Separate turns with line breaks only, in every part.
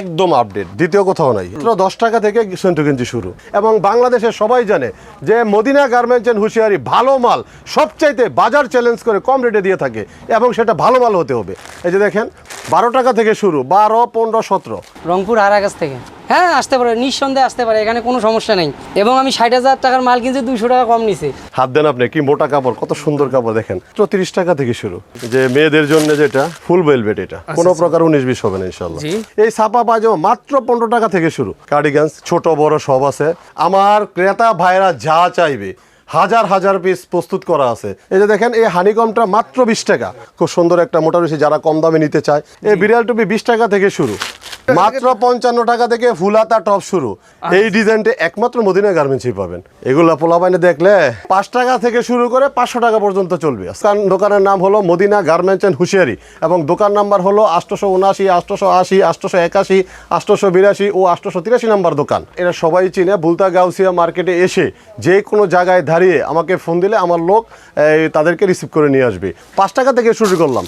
একদম।
আপডেট দ্বিতীয় কোথাও নাই। মাত্র দশ টাকা থেকে সেন্টু গেঞ্জি শুরু। এবং বাংলাদেশের সবাই জানে যে মদিনা গার্মেন্টস এন্ড হুঁশিয়ারি ভালো মাল সবচাইতে বাজার চ্যালেঞ্জ করে কম রেটে দিয়ে থাকে এবং সেটা ভালো মাল হতে হবে। এই যে দেখেন বারো টাকা থেকে শুরু বারো পনেরো সতেরো।
রংপুর আরাগাছ থেকে। হ্যাঁ আসতে পারে নিঃসন্দেহে আসতে পারে এখানে কোনো সমস্যা নেই। এবং আমি ষাট হাজার টাকার মাল কিনছি দুইশো টাকা কম নিছে।
হাত দেন আপনি কি মোটা কাপড় কত সুন্দর কাপড় দেখেন। চৌত্রিশ টাকা থেকে শুরু। যে মেয়েদের জন্য যেটা ফুল বেলভেট এটা। কোনো প্রকার উনিশ বিশ হবে না ইনশাল্লাহ এই ছাপা পাজামা মাত্র পনেরো টাকা থেকে শুরু। কার্ডিগান্স ছোট বড় সব আছে। আমার ক্রেতা ভাইরা যা চাইবে হাজার হাজার পিস প্রস্তুত করা আছে। এই যে দেখেন এই হানিকমটা মাত্র বিশ টাকা। খুব সুন্দর একটা মোটা রয়েছে যারা কম দামে নিতে চায়। এই বিড়াল টুপি বিশ টাকা থেকে শুরু। মাত্র পঞ্চান্ন টাকা থেকে ফুলাতা টপ শুরু। এই ডিজাইনটা একমাত্র মদিনা গার্মেন্টসই পাবেন। এগুলা পোলাপাইনে দেখলে পাঁচ টাকা থেকে শুরু করে পাঁচশো টাকা পর্যন্ত চলবে। দোকানের নাম হলো মদিনা গার্মেন্টস অ্যান্ড হুঁশিয়ারি এবং দোকান নাম্বার হলো আটশোশো উনআশি আটশোশো আশি আটশোশো একাশি আটশোশো বিরাশি ও আটশোশো তিরাশি নাম্বার দোকান। এরা সবাই চিনে বুলতা গাউসিয়া মার্কেটে এসে যে কোনো জায়গায় দাঁড়িয়ে আমাকে ফোন দিলে আমার লোক তাদেরকে রিসিভ করে নিয়ে আসবে। পাঁচ টাকা থেকে শুরু করলাম।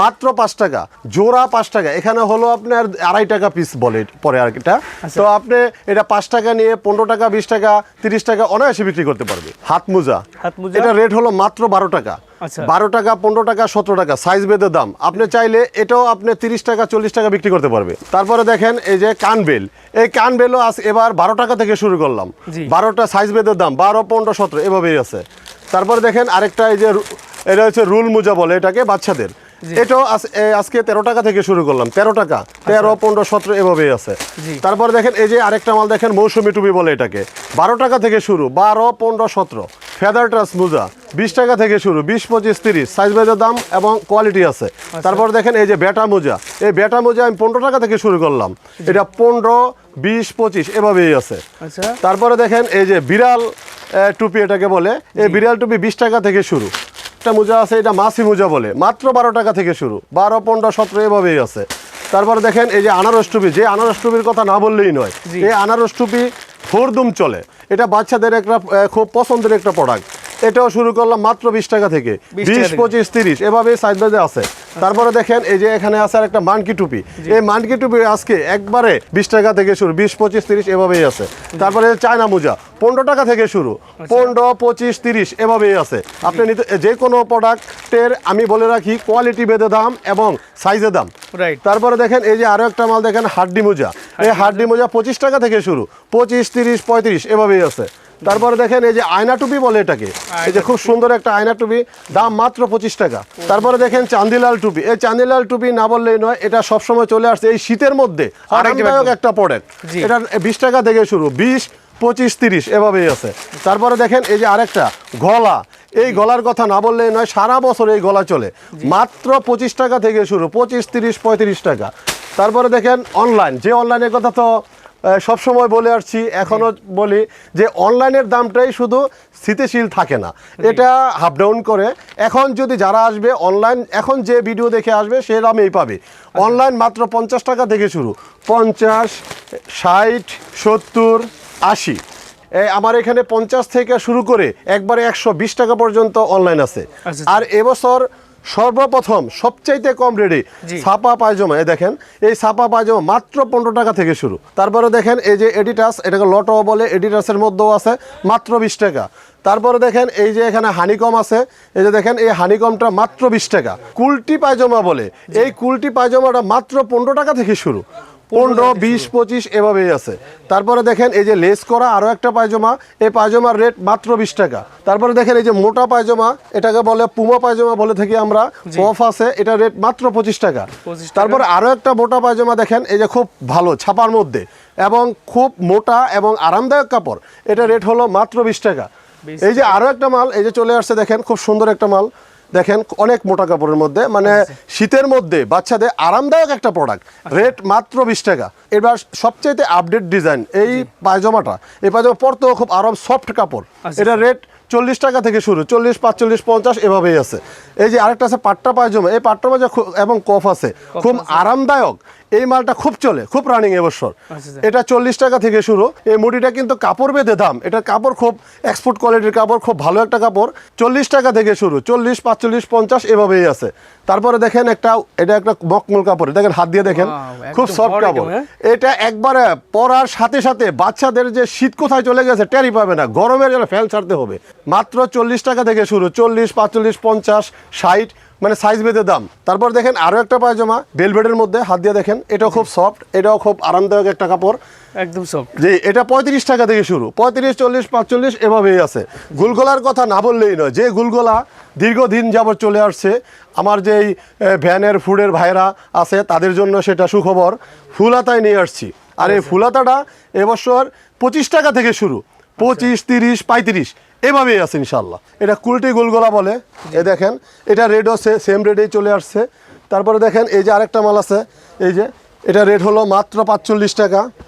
মাত্র পাঁচ টাকা জোড়া পাঁচ টাকা। এখানে হলো আপনার আড়াই টাকা পিস বলে পরে আর এটা। তো আপনি এটা পাঁচ টাকা নিয়ে পনেরো টাকা বিশ টাকা তিরিশ টাকা অনায়াসে বিক্রি করতে পারবে। হাত মোজা
হাত মোজা?
এটা রেট হলো মাত্র বারো টাকা।
আচ্ছা।
বারো টাকা পনেরো টাকা সতেরো টাকা সাইজ বেঁধে দাম। আপনি চাইলে এটাও আপনি তিরিশ টাকা চল্লিশ টাকা বিক্রি করতে পারবে। তারপরে দেখেন এই যে কানবেল এই কানবেলও আজ এবার বারো টাকা থেকে শুরু করলাম। বারোটা সাইজ বেঁধে দাম বারো পনেরো সতেরো এভাবেই আছে। তারপরে দেখেন আরেকটা এই যে এটা হচ্ছে রুল মোজা বলে এটাকে বাচ্চাদের। এটাও আজ- আজকে তেরো টাকা থেকে শুরু করলাম। তেরো টাকা। তেরো পনেরো সতেরো এভাবেই আছে। তারপর দেখেন এই যে আরেকটা মাল দেখেন মৌসুমি টুপি বলে এটাকে। বারো টাকা থেকে শুরু বারো পনেরো সতেরো। ফেদার ট্রাস মোজা বিশ টাকা থেকে শুরু বিশ পঁচিশ তিরিশ। সাইজ বেজের দাম এবং কোয়ালিটি আছে। তারপর দেখেন এই যে বেটা মোজা। এই বেটা মোজা আমি পনেরো টাকা থেকে শুরু করলাম। এটা পনেরো বিশ পঁচিশ এভাবেই আছে।
আচ্ছা।
তারপরে দেখেন এই যে বিড়াল টুপি এটাকে বলে এই বিড়াল টুপি বিশ টাকা থেকে শুরু। একটা মোজা আছে এটা মাসি মোজা বলে। মাত্র বারো টাকা থেকে শুরু। বারো পনেরো সতেরো এভাবেই আছে। তারপরে দেখেন এই যে আনারস টুপি যে আনারস টুপির কথা না বললেই নয়। এই আনারস টুপি ফোরদুম চলে। এটা বাচ্চাদের একটা খুব পছন্দের একটা প্রোডাক্ট এটাও শুরু করলাম মাত্র বিশ টাকা থেকে।
20
বিশ পঁচিশ তিরিশ এভাবে সাইজ বাজে আছে। তারপরে দেখেন এই যে এখানে আছে আর একটা মানকি টুপি। এই মানকি টুপি আজকে একবারে বিশ টাকা থেকে শুরু বিশ পঁচিশ তিরিশ এভাবেই আছে। তারপরে চায়না মোজা পনেরো টাকা থেকে শুরু পনেরো পঁচিশ তিরিশ এভাবেই আছে। আপনি নিতে যে কোনো প্রোডাক্টের আমি বলে রাখি কোয়ালিটি বেঁধে দাম এবং সাইজে দাম।
রাইট
তারপরে দেখেন এই যে আরও একটা মাল দেখেন হাড্ডি মোজা। এই হাড্ডি মোজা পঁচিশ টাকা থেকে শুরু পঁচিশ তিরিশ পঁয়ত্রিশ এভাবেই আছে। তারপরে দেখেন এই যে আয়না টুপি বলে এটাকে। এই যে খুব সুন্দর একটা আয়না টুপি দাম মাত্র পঁচিশ টাকা। তারপরে দেখেন চান্দিলাল টুপি। এই চান্দিলাল টুপি না বললেই নয় এটা সবসময় চলে আসছে এই শীতের মধ্যে। আরামদায়ক একটা প্রোডাক্ট। এটা বিশ টাকা থেকে শুরু বিশ পঁচিশ তিরিশ এভাবেই আছে। তারপরে দেখেন এই যে আরেকটা গলা। এই গলার কথা না বললেই নয় সারা বছর এই গলা চলে। মাত্র পঁচিশ টাকা থেকে শুরু পঁচিশ তিরিশ পঁয়ত্রিশ টাকা। তারপরে দেখেন অনলাইন যে অনলাইনের কথা তো আহ, সবসময় বলে আসছি এখনও বলি যে অনলাইনের দামটাই শুধু স্থিতিশীল থাকে না। এটা হাফ ডাউন করে। এখন যদি যারা আসবে অনলাইন এখন যে ভিডিও দেখে আসবে সে দামেই পাবে। অনলাইন মাত্র পঞ্চাশ টাকা থেকে শুরু। পঞ্চাশ ষাট সত্তর আশি। আমার এখানে পঞ্চাশ থেকে শুরু করে একবারে একশো বিশ টাকা পর্যন্ত অনলাইন আছে।
আচ্ছা।
আর এবছর সর্বপ্রথম সবচাইতে কম রেডি
সাপা
ছাপা পায়জামা। এই দেখেন এই ছাপা পায়জমা মাত্র পনেরো টাকা থেকে শুরু। তারপরে দেখেন এই যে এডিটাস এটাকে লটো বলে এডিটাসের মধ্যেও আছে মাত্র বিশ টাকা। তারপরে দেখেন এই যে এখানে হানিকম আছে এই যে দেখেন এই হানিকমটা মাত্র বিশ টাকা। কুলটি পায়জমা বলে এই কুলটি পায়জমাটা মাত্র পনেরো টাকা থেকে শুরু। পনেরো বিশ পঁচিশ এভাবেই আছে। তারপরে দেখেন এই যে লেস করা আরও একটা পায়জামা এই পায়জামার রেট মাত্র বিশ টাকা। তারপরে দেখেন এই যে মোটা পায়জামা এটাকে বলে পুমা পায়জামা বলে থাকি আমরা কফ আছে এটা রেট মাত্র পঁচিশ টাকা।
25
তারপরে আরও একটা মোটা পায়জামা দেখেন এই যে খুব ভালো ছাপার মধ্যে এবং খুব মোটা এবং আরামদায়ক কাপড় এটা রেট হলো মাত্র বিশ টাকা। এই যে আরও একটা মাল এই যে চলে আসছে দেখেন খুব সুন্দর একটা মাল। দেখেন অনেক মোটা কাপড়ের মধ্যে মানে শীতের মধ্যে বাচ্চাদের আরামদায়ক একটা প্রোডাক্ট রেট মাত্র বিশ টাকা। এবার সবচেয়ে আপডেট ডিজাইন এই পায়জামাটা এই পায়জামা পরতেও খুব আরাম সফট কাপড়।
আচ্ছা।
এটা রেট চল্লিশ টাকা থেকে শুরু চল্লিশ পাঁচচল্লিশ পঞ্চাশ এভাবেই আছে। এই যে আরেকটা আছে পাট্টা পায়জামা এই পাট্টা পায়জামা এবং কফ আছে। খুব আরামদায়ক। এই মালটা খুব চলে খুব রানিং এবছর।
আচ্ছা, আচ্ছা।
এটা চল্লিশ টাকা থেকে শুরু। এই মুড়িটা কিন্তু কাপড় বেঁধে দাম। এটা কাপড় খুব এক্সপোর্ট কোয়ালিটির কাপড় খুব ভালো একটা কাপড়। চল্লিশ টাকা থেকে শুরু। চল্লিশ পাঁচচল্লিশ পঞ্চাশ এভাবেই আছে। তারপরে দেখেন একটা এটা একটা মকমল কাপড়। দেখেন হাত দিয়ে দেখেন। খুব সফট কাপড়।
হ্যাঁ?
এটা একবারে পরার সাথে সাথে বাচ্চাদের যে শীত কোথায় চলে গেছে টেরি পাবে না। গরমের জন্য ফ্যান ছাড়তে হবে। মাত্র চল্লিশ টাকা থেকে শুরু। চল্লিশ পাঁচচল্লিশ পঞ্চাশ ষাট মানে সাইজ বেঁধে দাম। তারপর দেখেন আরও একটা পায়জামা বেলভেটের মধ্যে হাত দিয়ে দেখেন এটাও খুব সফট এটাও খুব আরামদায়ক একটা কাপড়।
একদম সব
যে এটা পঁয়ত্রিশ টাকা থেকে শুরু পঁয়ত্রিশ চল্লিশ পাঁচচল্লিশ এভাবেই আছে। গুলগোলার কথা না বললেই নয় যে গুলগোলা দীর্ঘদিন যাবত চলে আসছে আমার যেই ভ্যানের ফুডের ভাইরা আছে তাদের জন্য সেটা সুখবর। ফুলাতায় নিয়ে আসছি। আর এই ফুলাতাটা এবছর পঁচিশ টাকা থেকে শুরু পঁচিশ, তিরিশ, পঁয়ত্রিশ। এভাবেই আছে ইনশাল্লাহ এটা কুলটি গোলগোলা বলে। এ দেখেন, এটা রেডও সেম রেডেই চলে আসছে। তারপরে দেখেন, এই যে আরেকটা মাল আছে, এই যে, এটা রেট হলো মাত্র পাঁচচল্লিশ টাকা। তার-
45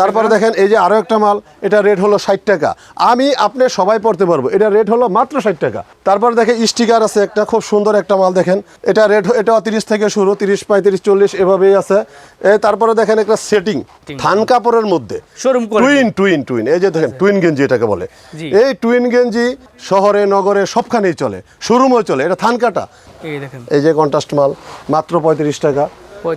তারপরে। দেখেন এই যে আরও একটা মাল এটা রেট হলো ষাট টাকা। আমি আপনি সবাই পড়তে পারব। এটা রেট হলো মাত্র ষাট টাকা। তারপর দেখেন স্টিকার আছে একটা খুব সুন্দর একটা মাল দেখেন। এটা রেট এটাও তিরিশ থেকে শুরু তিরিশ পঁয়ত্রিশ চল্লিশ এভাবেই আছে। তারপরে দেখেন একটা সেটিং থান কাপড়ের মধ্যে। টুইন টুইন টুইন এই যে দেখেন টুইন গেঞ্জি এটাকে বলে। এই টুইন গেঞ্জি শহরে নগরে সবখানেই চলে। শোরুমও চলে। এটা থান কাটা।
এই
যে কন্ট্রাস্ট মাল মাত্র পঁয়ত্রিশ টাকা।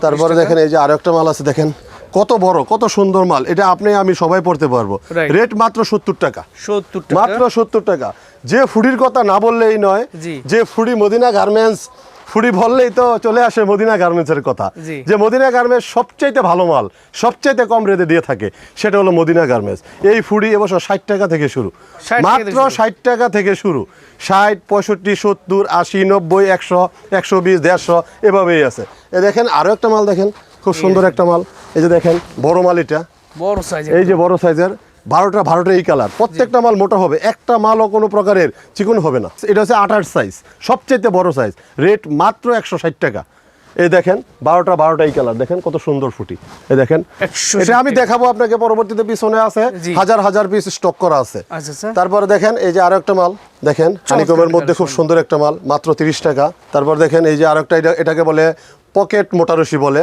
তারপরে দেখেন এই যে আরও একটা মাল আছে দেখেন। কত বড় কত সুন্দর মাল এটা আপনি আমি সবাই পড়তে পারব। রেট মাত্র সত্তর টাকা।
সত্তর
মাত্র সত্তর টাকা। যে ফুডির কথা না বললেই নয় যে ফুডি মদিনা গার্মেন্টস ফুডি বললেই তো চলে আসে মদিনা গার্মেন্টসের কথা। যে মদিনা গার্মেন্টস সবচাইতে ভালো মাল সবচাইতে কম রেটে দিয়ে থাকে সেটা হলো মদিনা গার্মেন্টস। এই ফুডি এবছর ষাট টাকা থেকে শুরু। মাত্র ষাট টাকা থেকে শুরু। ষাট পঁয়ষট্টি সত্তর আশি নব্বই একশো একশো বিশ দেড়শো এভাবেই আছে। এ দেখেন আরও একটা মাল দেখেন। খুব সুন্দর একটা মাল। এই যে দেখেন বড় মাল এটা।
বড় সাইজ
এই যে বড় সাইজের বারোটা বারোটা এই কালার প্রত্যেকটা মাল মোটা হবে। একটা মালও কোনো প্রকারের চিকন হবে না। এটা হচ্ছে আঠাশ সাইজ সবচেয়ে বড় সাইজ রেট মাত্র একশো ষাট টাকা। এই দেখেন বারোটা বারোটা এই কালার দেখেন কত সুন্দর ফুটি। এই দেখেন।
160
এটা আমি দেখাবো আপনাকে পরবর্তীতে পিছনে আছে। হাজার হাজার পিস স্টক করা আছে।
আচ্ছা আচ্ছা।
তারপরে দেখেন এই যে আরও একটা মাল। দেখেন হানিকমের মধ্যে খুব সুন্দর একটা মাল। মাত্র তিরিশ টাকা। তারপর দেখেন এই যে আরেকটা একটা এটাকে বলে পকেট মোটারসি বলে।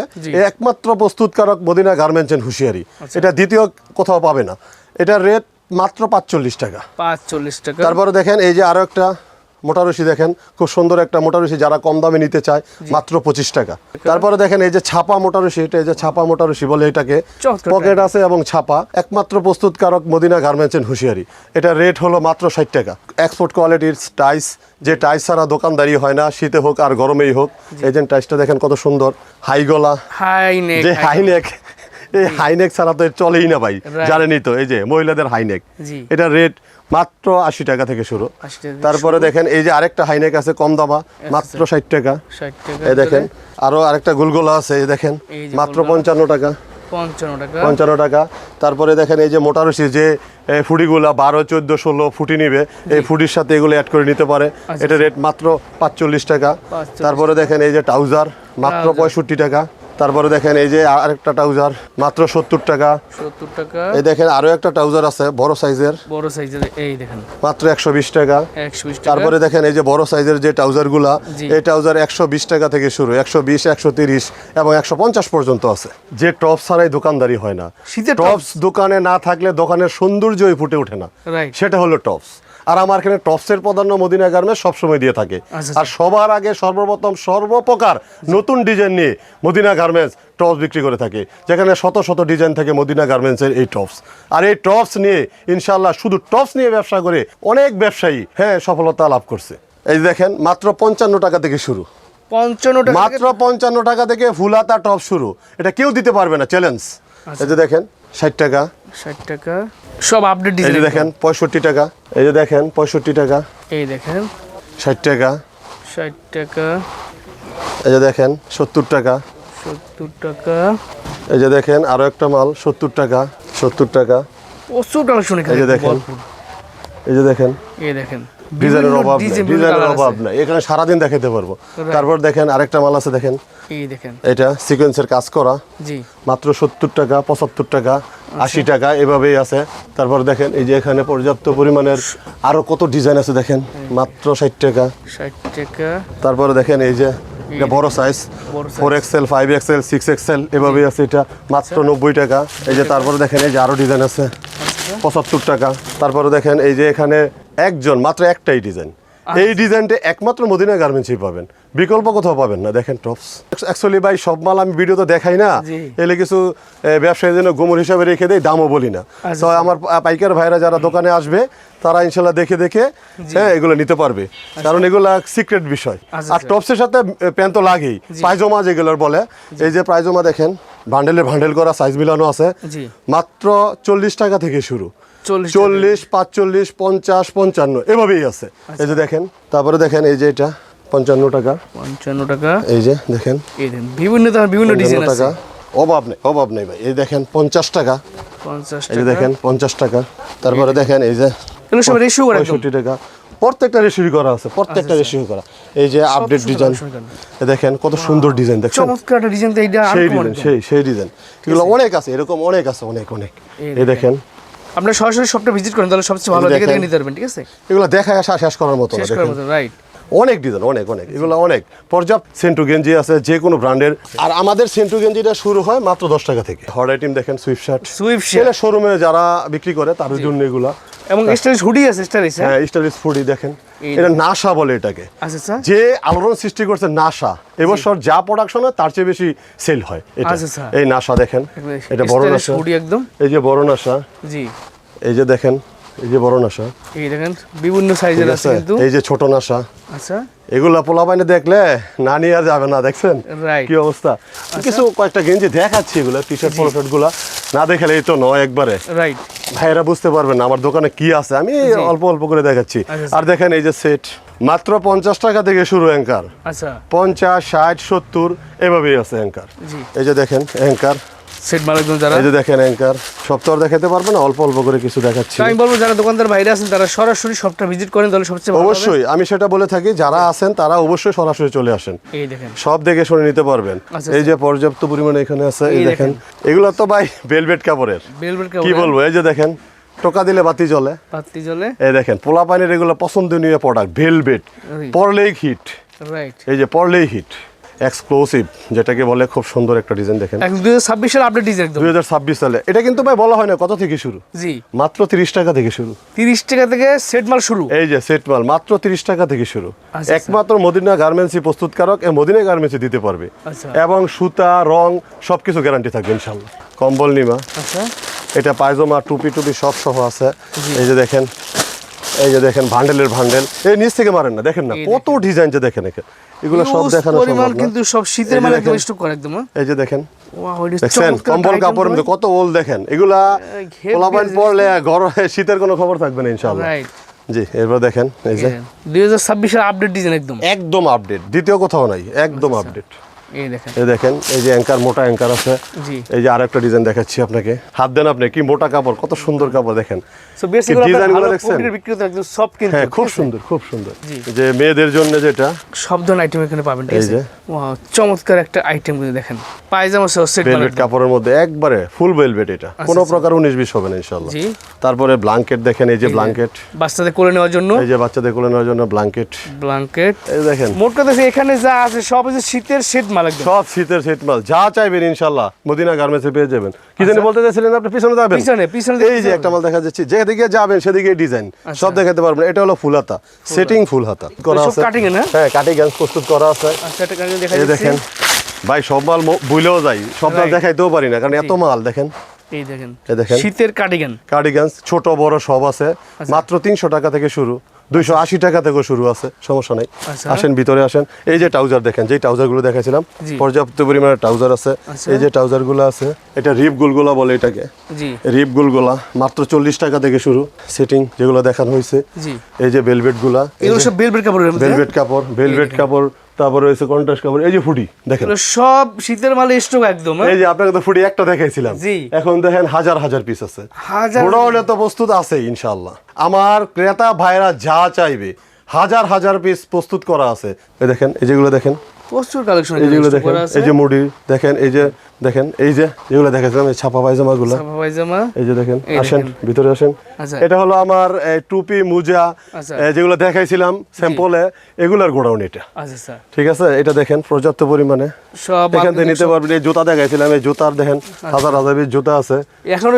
একমাত্র প্রস্তুতকারক মদিনা গার্মেন্টস এন্ড হুঁশিয়ারি। এটা দ্বিতীয় কোথাও পাবে না। এটা রেট মাত্র পাঁচচল্লিশ টাকা।
পাঁচচল্লিশ টাকা।
তারপরে দেখেন এই যে আরও একটা মোটারসি দেখেন খুব সুন্দর একটা মোটারসি যারা কম দামে নিতে চায় মাত্র পঁচিশ টাকা। তারপরে দেখেন এই যে ছাপা মোটারসি এটা এই যে ছাপা মোটারসি বলে এটাকে পকেট আছে এবং ছাপা একমাত্র প্রস্তুতকারক মদিনা গার্মেন্টস এন্ড হুঁশিয়ারি। এটা রেট হলো মাত্র ষাট টাকা। এক্সপোর্ট কোয়ালিটির টাইস যে টাইস ছাড়া দোকানদারি হয় না শীতে হোক আর গরমেই হোক এই যে টাইসটা দেখেন কত সুন্দর হাই গলা।
হাই নেক
যে হাইনেক এই হাইনেক ছাড়া তো চলেই না ভাই. জানেনই তো এই যে মহিলাদের হাইনেক এটা রেট মাত্র আশি টাকা থেকে শুরু।
80 টাকা থেকে
তারপরে দেখেন এই যে আরেকটা হাইনেক আছে কম দামা মাত্র ষাট টাকা। এই দেখেন আরও আরেকটা গুলগোলা আছে এই দেখেন মাত্র পঞ্চান্ন টাকা।
পঞ্চান্ন টাকা।
তারপরে দেখেন এই যে মোটারসি যে এ, ফুটিগুলা বারো চোদ্দ ষোলো ফুটি নিবে এই ফুটির সাথে এগুলো অ্যাড করে নিতে পারে। এটা রেট মাত্র পাঁচচল্লিশ টাকা। তারপরে দেখেন এই যে ট্রাউজার মাত্র পঁয়ষট্টি টাকা। তারপরে দেখেন এই যে আরেকটা ট্রাউজার মাত্র সত্তর টাকা।
সত্তর টাকা।
এই দেখেন আরও একটা ট্রাউজার আছে বড় সাইজের।
বড় সাইজের এই দেখেন।
মাত্র একশো বিশ টাকা।
একশো বিশ
তারপরে দেখেন এই যে বড় সাইজের যে
ট্রাউজারগুলা
এই ট্রাউজার একশো বিশ টাকা থেকে শুরু একশো বিশ একশো তিরিশ এবং একশো পঞ্চাশ পর্যন্ত আছে। যে টপস ছাড়াই দোকানদারি হয় না। টপস দোকানে না থাকলে দোকানের সৌন্দর্যই ফুটে ওঠে না। সেটা হলো টপস। আর আমার এখানে টপসের প্রাধান্য মদিনা গার্মেন্টস সবসময় দিয়ে থাকে।
আচ্ছা,
আর সবার আগে সর্বপ্রথম সর্বপ্রকার নতুন ডিজাইন নিয়ে মদিনা গার্মেন্টস টপস বিক্রি করে থাকে। যেখানে শত শত ডিজাইন থাকে মদিনা গার্মেন্টসের এই টপস। আর এই টপস নিয়ে ইনশাল্লাহ শুধু টপস নিয়ে ব্যবসা করে অনেক ব্যবসায়ী হ্যাঁ সফলতা লাভ করছে। এই দেখেন মাত্র পঞ্চান্ন টাকা থেকে শুরু।
পঞ্চান্ন
মাত্র পঞ্চান্ন টাকা থেকে ফুলাতা টপ শুরু। এটা কেউ দিতে পারবে না চ্যালেঞ্জ
আচ্ছা।
এই যে দেখেন ষাট টাকা।
ষাট টাকা। সব আপডেট
এই যে দেখেন পঁয়ষট্টি টাকা। এই যে দেখেন পঁয়ষট্টি টাকা।
এই দেখেন।
ষাট টাকা।
ষাট টাকা।
এই যে দেখেন সত্তর টাকা।
সত্তর টাকা।
এই যে দেখেন আরও একটা মাল সত্তর টাকা সত্তর টাকা।
প্রচুর কালেকশন
এই যে দেখেন। এই যে দেখেন।
এই দেখেন।
ডিজাইনের অভাব ডিজাইনের অভাব নাই। এখানে সারাদিন দেখাতে পারব। তারপর দেখেন আরেকটা মাল আছে দেখেন। এটা সিকোয়েন্সের কাজ করা। মাত্র সত্তর টাকা পঁচাত্তর টাকা আশি টাকা এভাবেই আছে। তারপর দেখেন এই যে এখানে পর্যাপ্ত পরিমাণের আরও কত ডিজাইন আছে দেখেন। মাত্র ষাট টাকা।
ষাট টাকা।
তারপরে দেখেন এই যে এটা বড় size four XL five XL six XL এভাবেই আছে এটা। মাত্র নব্বই টাকা। এই যে তারপরে দেখেন এই যে আরও ডিজাইন আছে। পঁচাত্তর টাকা। তারপরে দেখেন এই যে এখানে একজন মাত্র একটাই ডিজাইন এই ডিজাইনটা একমাত্র মদিনা গার্মেন্টসই পাবেন। বিকল্প কোথাও পাবেন না দেখেন টপস অ্যাকচুয়ালি ভাই সব মাল আমি ভিডিওতে দেখাই না। এলে কিছু ব্যবসায়ীর জন্য গোমর হিসাবে রেখে দেয় দামও বলি না।
আচ্ছা,
তো আমার পাইকার ভাইরা যারা দোকানে আসবে তারা ইনশাল্লাহ দেখে দেখে হ্যাঁ এগুলো নিতে পারবে। কারণ এগুলো সিক্রেট বিষয়।
আচ্ছা,
আর
আচ্ছা।
টপসের সাথে প্যান্ট তো লাগেই। পায়জমা যেগুলোর বলে এই যে পায়জমা দেখেন বান্ডেলে ভান্ডেল করা সাইজ মিলানো আছে। মাত্র চল্লিশ টাকা থেকে শুরু।
চল্লিশ
চল্লিশ পাঁচচল্লিশ পঞ্চাশ পঞ্চান্ন এভাবেই আছে। এই যে দেখেন তারপরে দেখেন এই যে এটা পঞ্চান্ন টাকা।
পঞ্চান্ন টাকা।
এই যে দেখেন।
বিভিন্ন বিভিন্ন ডিজাইন
টাকা। অভাব নেই অভাব নেই ভাই। এই দেখেন পঞ্চাশ টাকা।
পঞ্চাশ
এই যে দেখেন পঞ্চাশ টাকা। তারপরে দেখেন এই যে পঁয়ষট্টি টাকা। প্রত্যেকটা রেশিও করা আছে প্রত্যেকটা রেশিও করা। এই যে আপডেট ডিজাইন দেখেন কত সুন্দর ডিজাইন দেখছেন?
চমৎকার ডিজাইন তো এইটা
সেই ডিজাইন সেই সেই ডিজাইন এগুলো অনেক আছে এরকম অনেক আছে অনেক অনেক।
এই
দেখেন
আপনারা সরাসরি সবটা ভিজিট করেন তাহলে সবচেয়ে ভালো দেখে দেখে। নিতে পারবেন ঠিক আছে
এগুলো দেখায় আসা শেষ করার মতো
শেষ করার মতো রাইট
অনেক ডিজাইন অনেক অনেক এগুলো অনেক। পর্যাপ্ত সেন্টু গেঞ্জি আছে যে কোনো ব্র্যান্ডের আর আমাদের সেন্টু গেঞ্জিটা শুরু হয় মাত্র দশ টাকা থেকে। হট আইটেম দেখেন সুইফট শার্ট
সুইফট
সেটা শোরুমে যারা বিক্রি করে তাদের জন্য এগুলা।
এবং স্টাইলিশ হুডি আছে স্টাইলিশ
হ্যাঁ? স্টাইলিশ ফুডি দেখেন। এটা নাসা বলে এটাকে।
আচ্ছা আচ্ছা।
যে আলোড়ন সৃষ্টি করছে নাসা এবছর যা প্রোডাকশন হয় তার চেয়ে বেশি সেল হয় এটা।
আচ্ছা।
এই নাসা দেখেন। এটা বড় নাসা
হুডি একদম।
এই যে বড় নাসা
জি।
এই যে দেখেন এই যে বড় নাসা
এই দেখেন বিভিন্ন সাইজের আছে কিন্তু।
এই যে ছোট নাসা
আচ্ছা।
এগুলা পোলা বাইনে দেখলে না নিয়ে আর যাবে না দেখছেন? কি অবস্থা? কিছু কয়েকটা গেঞ্জি দেখাচ্ছি এগুলা টি শার্ট পলো শার্টগুলা। না দেখালে এই তো নয় একবারে।
রাইট
ভাইয়েরা বুঝতে পারবেন না আমার দোকানে কি আছে। আমি অল্প অল্প করে দেখাচ্ছি।
আচ্ছা,
আর দেখেন এই যে সেট মাত্র পঞ্চাশ টাকা থেকে শুরু অ্যাঙ্কার
আচ্ছা।
পঞ্চাশ ষাট সত্তর এভাবেই আছে অ্যাঙ্কার এই যে দেখেন অ্যাঙ্কার
সেট মাল যারা।
এই যে দেখেন অ্যাঙ্কার সব তো আর দেখাতে পারবে না অল্প অল্প করে কিছু দেখাচ্ছি।
আমি বলব যারা দোকানদার বাইরে আছেন তারা সরাসরি শপটা ভিজিট করেন তাহলে সবচেয়ে
অবশ্যই আমি সেটা বলে থাকি যারা আছেন তারা অবশ্যই সরাসরি চলে আসেন।
এই দেখেন।
সব দেখে শুনে নিতে পারবেন।
আচ্ছা,
এই যে পর্যাপ্ত পরিমাণে এখানে আছে এই দেখেন। এগুলো তো ভাই বেলভেট কাপড়ের।
বেলবেট
কি বলব এই যে দেখেন টোকা দিলে বাতি জ্বলে।
পাত্তি জলে
এই দেখেন পোলা পানির এগুলো পছন্দনীয় প্রোডাক্ট ভেলভেট। পরলেই হিট
রাইট
এই যে পরলেই হিট এক্সক্লুসিভ যেটাকে বলে খুব সুন্দর একটা ডিজাইন দেখেন।
দুই হাজার ছাব্বিশের আপডেট ডিজাইন
দুই হাজার ছাব্বিশ সালে। এটা কিন্তু ভাই বলা হয় না কত থেকে শুরু?
জি।
মাত্র তিরিশ টাকা থেকে শুরু।
তিরিশ টাকা থেকে সেট মাল শুরু।
এই যে সেট মাল মাত্র তিরিশ টাকা থেকে শুরু।
আচ্ছা।
একমাত্র মদিনা গার্মেন্টসই প্রস্তুতকারক এ মদিনা গার্মেন্টসই দিতে পারবে।
আচ্ছা।
এবং সুতা রং সবকিছু গ্যারান্টি থাকবে ইনশাল্লাহ কম্বল নিমা।
আচ্ছা।
এটা পায়জামা টুপি টুপি সব সহ আছে এই যে দেখেন এই যে দেখেন ভান্ডেলের ভান্ডেল এই নিচ থেকে মারেন না দেখেন না কত ডিজাইন যে দেখেন এখানে এগুলো সব দেখানো সম্ভব না।
কিন্তু সব শীতের
যে
একদম স্টক করে একদম?
এই যে দেখেন দেখছেন কম্বল
item
কাপড়ের মধ্যে
ভাই।
কত ওল দেখেন এগুলা পোলাপাইন
জিনিস।
পরলে শীতের কোনো খবর থাকবে না জি এরপর দেখেন এই যে
দুই হাজার আপডেট ডিজাইন একদম
একদম আপডেট দ্বিতীয় কোথাও নাই একদম
আচ্ছা।
আপডেট
এই দেখেন।
এই যে অ্যাঙ্কার মোটা অ্যাঙ্কার আছে। এই যে আরেকটা ডিজাইন দেখাচ্ছি আপনাকে। হাত দেন আপনি কি মোটা কাপড় কত সুন্দর কাপড় দেখেন।
সো বেসিক্যালি
design আপনারগুলো
ভালো
দেখছেন?
প্রকৃতির বিক্রেতা একদম সব কিন্তু
হ্যাঁ খুব সুন্দর খুব সুন্দর। যে মেয়েদের জন্য যেটা
সব ধরনের আইটেম এখানে পাবেন
এই যে।
চমৎকার একটা আইটেম কিন্তু দেখেন। পায়জামা সহ সেট
ভেলভেট কাপড়ের মধ্যে একবারে ফুল ভেলভেট এটা। কোনো প্রকার হবে না
আচ্ছা,
তারপরে ব্ল্যাঙ্কেট দেখেন এই যে ব্ল্যাঙ্কেট
বাচ্চাদের কোলে নেওয়ার জন্য।
এই যে বাচ্চাদের কোলে নেওয়ার জন্য ব্ল্যাঙ্কেট
ব্ল্যাঙ্কেট
এই দেখেন।
মোট কথা এখানে যা আছে সব হচ্ছে শীতের শীত মাল।
সব শীতের শীত মাল যা চাইবেন মদিনা গার্মেন্টসে পেয়ে যাবেন। কি জানি বলতে চাইছিলেন আপনি পিছনে যাবেন?
পিছনে, পিছনে
এই যে একটা মাল দেখা যাচ্ছে যেদিকে যাবেন সেদিকে ডিজাইন। সব দেখাতে পারবেন এটা হলো ফুল হাতা। সেটিং ফুল হাতা। করা আছে।
এ না?
হ্যাঁ কাটিং প্রস্তুত করা আছে।
আচ্ছা এটা দেখা
দেখেন ভাই সব মাল ভুলেও যাই। সব মাল দেখাইতেও পারি না কারণ এত মাল দেখেন।
এই দেখেন। শীতের কার্ডিগান
কার্ডিগান্স ছোট বড় সব আছে।
আচ্ছা।
মাত্র তিনশো টাকা থেকে শুরু। দুইশো আশি টাকা থেকে শুরু আছে সমস্যা নাই।
আচ্ছা।
আসেন ভিতরে আসেন। এই যে ট্রাউজার দেখেন যেই ট্রাউজারগুলো
দেখেছিলাম
পর্যাপ্ত পরিমাণে ট্রাউজার আছে।
আচ্ছা।
এই যে ট্রাউজারগুলো আছে এটা রিপ গুলগুলা বলে এটাকে। রিপ গুলগুলা মাত্র চল্লিশ টাকা থেকে শুরু সেটিং যেগুলো দেখানো হয়েছে। এই যে
বেলভেটগুলা বেলভেট বেলবেট কাপড়ের
কাপড় বেলভেট কাপড় তারপরে রয়েছে কন্ট্রাস্ট কাপড় এই যে ফুটি দেখেন।
সব শীতের মালে স্টক একদম হ্যাঁ?
এই যে আপনাকে তো ফুডি একটা দেখাইছিলাম। এখন দেখেন হাজার হাজার পিস আছে।
হাজার
গোডাউনে তো প্রস্তুত আছে ইনশাল্লাহ আমার ক্রেতা ভাইরা যা চাইবে হাজার হাজার পিস প্রস্তুত করা আছে। এই দেখেন এই যেগুলো দেখেন।
প্রচুর কালেকশন
এই যেগুলো দেখেন এই যে মুড়ি দেখেন এই যে দেখেন এই যে দেখাচ্ছিলাম এই ছাপা পায়জামা গুলো?
পায়জামা?
এই যে দেখেন আসেন ভিতরে আসেন।
আচ্ছা।
এটা হলো আমার টুপি মোজা
আচ্ছা।
যেগুলো দেখাইছিলাম স্যাম্পলে এগুলার গোডাউন এটা।
আচ্ছা স্যার।
ঠিক আছে? এটা দেখেন পর্যাপ্ত পরিমাণে।
সব
এখান থেকে নিতে পারবেন এই জুতা দেখাইছিলাম এই জুতার দেখেন হাজার হাজার পিস জুতা আছে।
এখন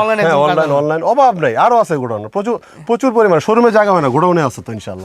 অনলাইন
অনলাইন অনলাইন অভাব নেই আরও আছে গোডাউন। প্রচুর প্রচুর পরিমাণ শোরুমে জায়গা হয় না গোডাউনে আছে তো ইনশাল্লাহ